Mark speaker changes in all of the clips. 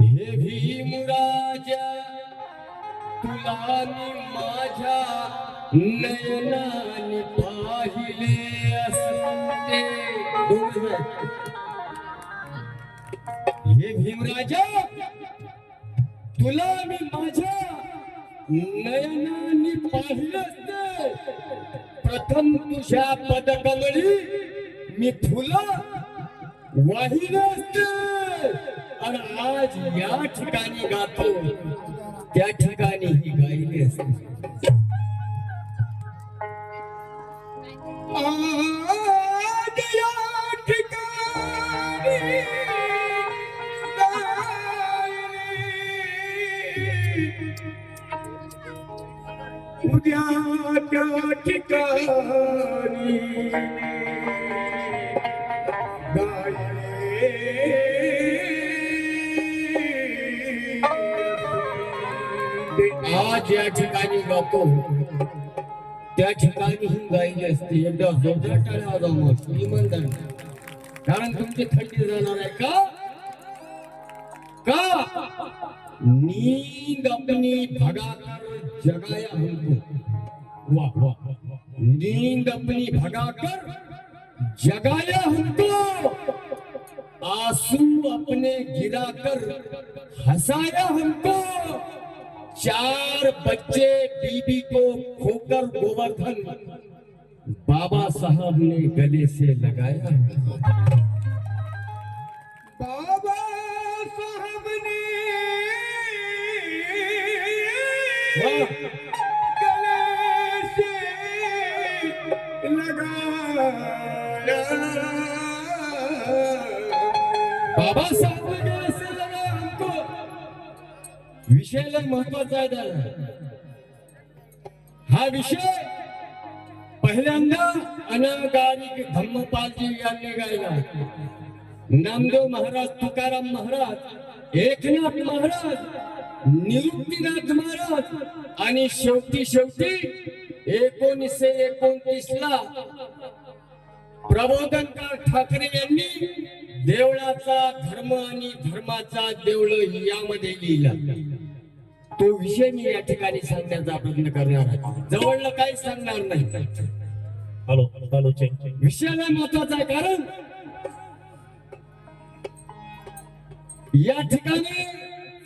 Speaker 1: हे भीमराजा तुला मी माझ्या नयनाने पाहिले असते हे आहेत. हे भीमराजा तुला मी माझ्या नयनाने पाहिले असते प्रथम तुझ्या पदकमळी मी फुलं वाहिले असते आणि आज या ठिकाणी गातो त्या ठिकाणी ही गायली असते. उद्या त्या ठिकाणी त्या ठिकाणी गातो त्या ठिकाणी ही गायली असते. एकदा जोरदार टाळ्या वाजवा मग. इमानदार. कारण तुमची थंडी जाणार आहे. का? का? नींद अपनी भगाकर जगाया हमको. वाह वाह. नींद अपनी भगाकर जगाया हमको. आंसू अपने गिराकर हंसाया हमको. चार बच्चे बीबी को खोकर गोवर्धन बाबा साहब ने गले से लगाया। बाबा साहब ने गले से लगाया। बाबा साहब ने गले से विषय लय महत्त्वाचा आहे त्याला. हा विषय पहिल्यांदा अनागारिक धम्मपालजी यांनी गायला. नामदेव महाराज तुकाराम महाराज एकनाथ महाराज निवृत्तीनाथ महाराज आणि शेवटी शेवटी एकोणीसशे एकोणतीस ला प्रबोधनकार ठाकरे यांनी देवळाचा धर्म आणि धर्माचा देवळ यामध्ये लिहिला. तो विषय मी या ठिकाणी सांगण्याचा प्रयत्न करणार आहे. जवळला काही सांगणार नाही.
Speaker 2: हॅलो हॅलो
Speaker 1: विषयाला महत्त्वाचा आहे कारण या ठिकाणी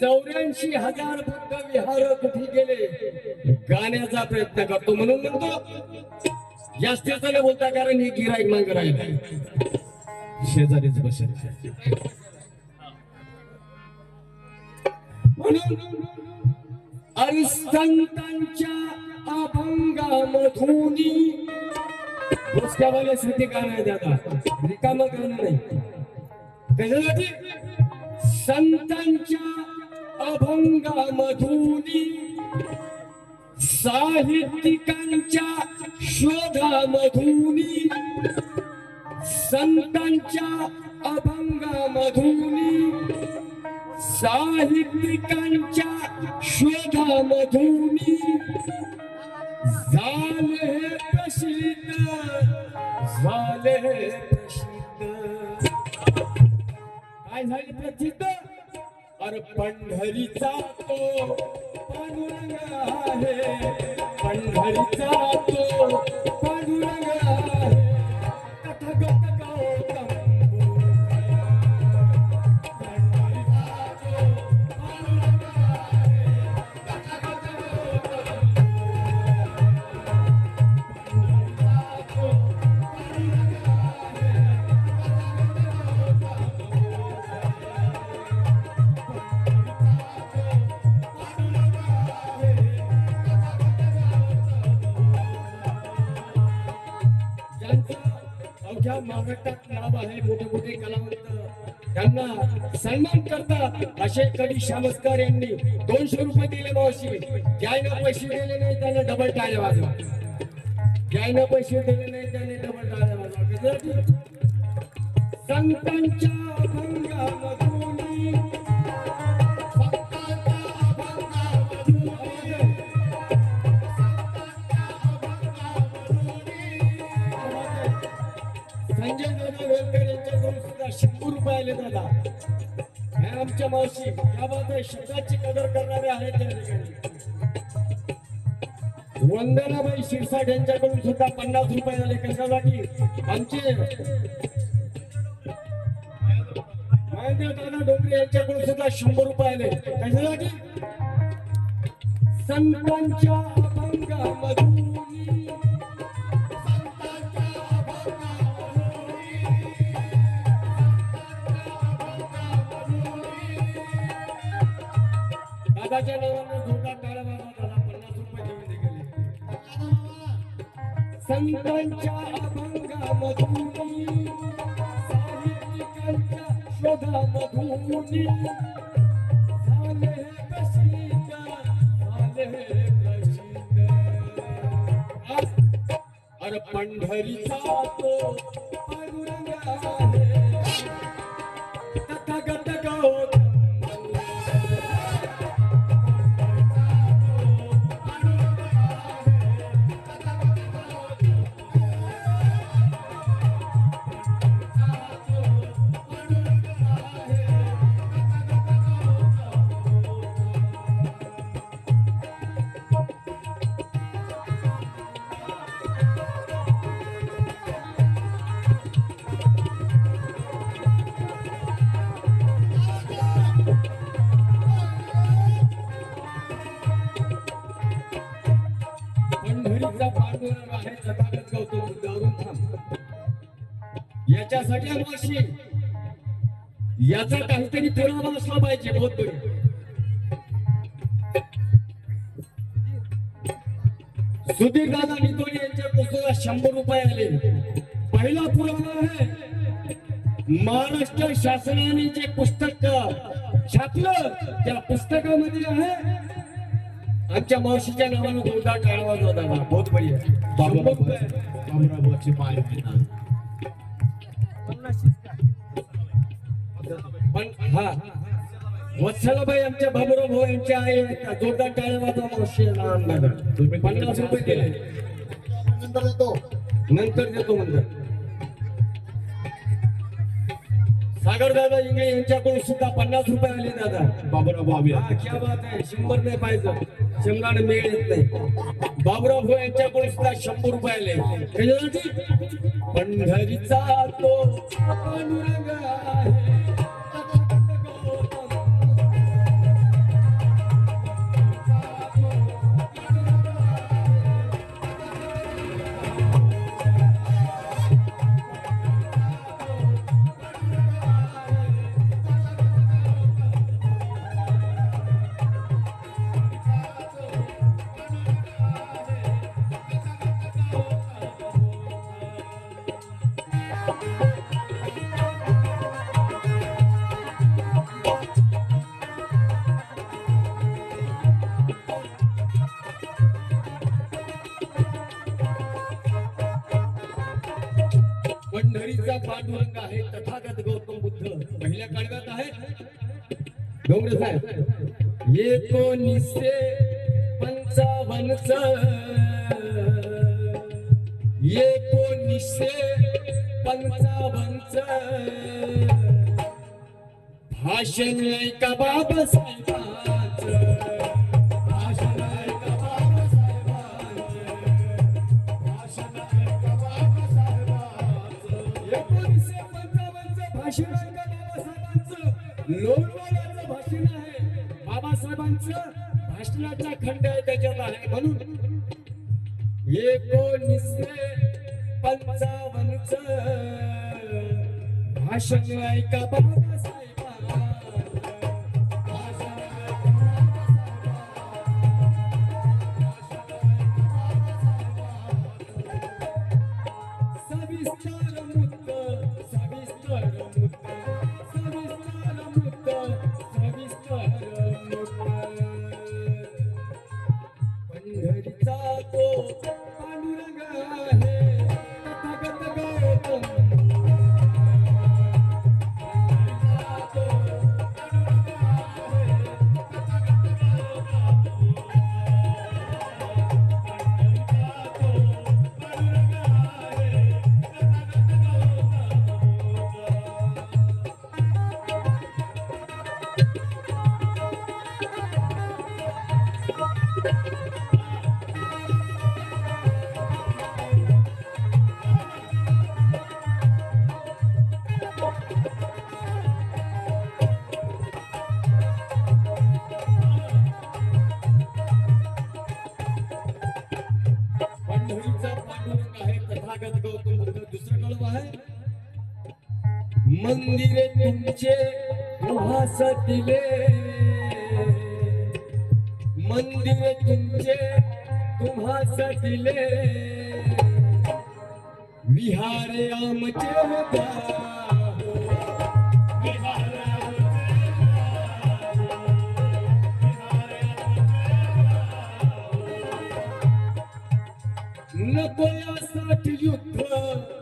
Speaker 1: चौऱ्याऐंशी हजार बुद्ध विहार कुठे गेले? गाण्याचा प्रयत्न करतो म्हणून म्हणतो. जास्तीच नाही बोलता कारण हे गिराईक मांगर आहे शेजारीच बसेल. म्हणून अरिस्तंतांच्या अभंगामधून भुसक्यावाल्यासाठी गाणं आहे दादा. रिकाम गाणं नाही. कशासाठी? संतांच्या अभंगामधून साहित्यिकांच्या शोधामधून संतांच्या अभंगामधून साहित्यिकांच्या शोधामधून झाले हे प्रसिद्ध झाले हे प्रसिद्ध. काय झाले प्रसिद्ध? अरे पंढरीचा तो पांडुरंग आहे पंढरीचा अवघ्या नाव आहे मोठे मोठे कलावंत. त्यांना सन्मान करतात. असे कडी शामस्कर यांनी दोनशे रुपये दिले मावशी. ज्यानं पैसे दिले नाही त्याने डबल टाळ्या वाजवा. ज्यानं पैसे दिले नाही त्याने डबल टाळ्या वाजवा. संतांच्या संजय दादा वेलकर यांच्याकडून सुद्धा शंभर रुपये आले दादा. ह्या आमच्या मावशी याबाबत शब्दाची कदर करणारे आहेत त्या ठिकाणी. वंदनाबाई शिरसाट यांच्याकडून सुद्धा पन्नास रुपये आले. कशासाठी? आमचे महेंद्र दादा डोंगरे यांच्याकडून सुद्धा शंभर रुपये आले. कशासाठी? संतांच्या अभंगामधून दादाच्या नावानं जोरदार टाळ्या वाजवा दादा पन्नास रुपये घेऊन दे गेले. संतांच्या अभंगामधून साहित्यिकांच्या शोधामधून झाले प्रसिद्ध झाले प्रसिद्ध. अरे पंढरीचा तो पांडुरंगा आजच्या सगळ्यांपाशी याचा काहीतरी पुरावा असला पाहिजे बहुत बरी सुधीर दादा नितोडे यांच्या पुस्तकात शंभर रुपये आले. पहिला पुरावा आहे. महाराष्ट्र शासनाने जे पुस्तक छापलं त्या पुस्तकामध्ये आहे. आमच्या मावशीच्या नावानं जोरदार टाळवा दादा. बहुत बढिया. शंभर रुपये. पण हा वत्सलाबाई आमच्या बाबुराव भाऊ यांच्या आई? जोरदार टाळ्या वाजवा मावशी नावानं. पन्नास रुपये दिले.
Speaker 3: नंतर येतो
Speaker 1: नंतर देतो म्हणतात सागर दादा इंगळे यांच्याकडून सुद्धा पन्नास रुपये आले दादा.
Speaker 2: बाबुराव बाबी
Speaker 1: हा, क्या बात आहे. शंभर नाही पाहिजे. शंभराने मिळ येत नाही. बाबुराव भाऊ यांच्याकडून सुद्धा शंभर रुपये आले. पंढरीचा तो पांडुरंग आहे. पांडुरंग आहे तथागत गौतम बुद्ध. पहिल्या काळव्यात आहे डोंगरे साहेब. एकोणीसशे पंचावन्नच. एकोणीसशे पंचावन्नच. भाषण ऐका बाबासाहेबांचं पंचावन्नचं बाबासाहेबांचं लोणवाड्याचं भाषण आहे बाबासाहेबांचं भाषणाचा खंड आहे त्याच्यात आहे म्हणून एकोणीसशे पंचावन्नच भाषण ऐका बाबासाहेब मंदिरे तुमचे उभास दिले मंदिरे तुमचे तुम्हास दिले विहारे आमचे गाहो. नको यासाठी युद्ध.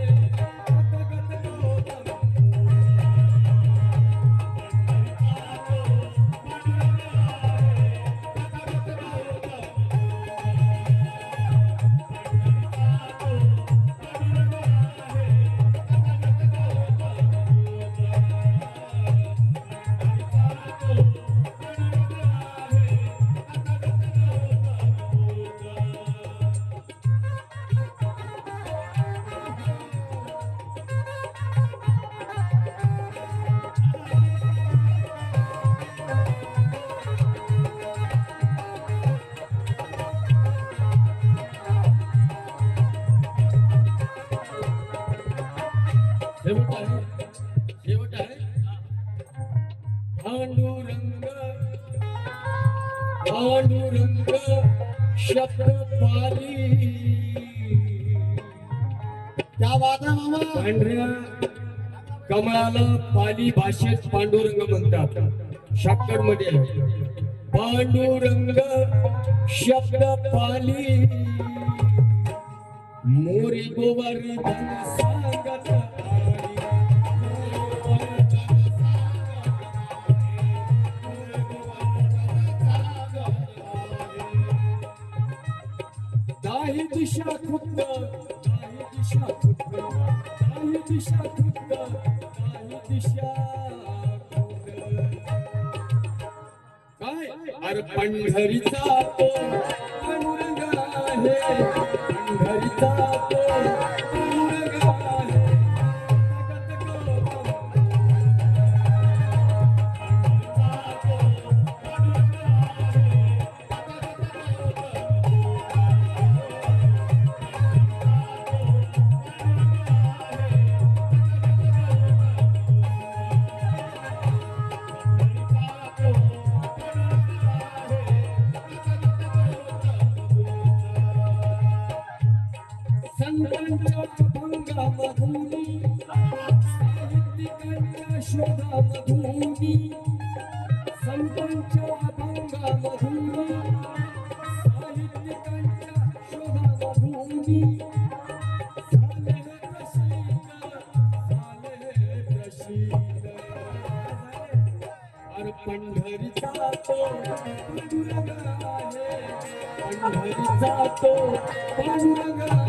Speaker 1: शेवट आहे शेवट आहे पांडुरंग पांडुरंग शब्द पाली
Speaker 3: त्या वादा मामा
Speaker 1: पांढऱ्या कमळाला पाली भाषेत पांडुरंग म्हणतात शाक्कडमध्ये पांडुरंग शब्द पाली मोरी गोवर्धन दिशा खुद्द काही दिशा खुद्द काही दिशा खुद्द काही दिशा काय? अरे पंढरीचा तो पांडुरंग आहे पंढरीचा तो संतांच्या भंगामधुनी साहित्यिकांच्या शोधामधुनी संतांच्या भंगामधुनी साहित्यिकांच्या शोधामधुनी झाले पंढरीचा तो पांडुरंग आहे पंढरीचा तो पांडुरंग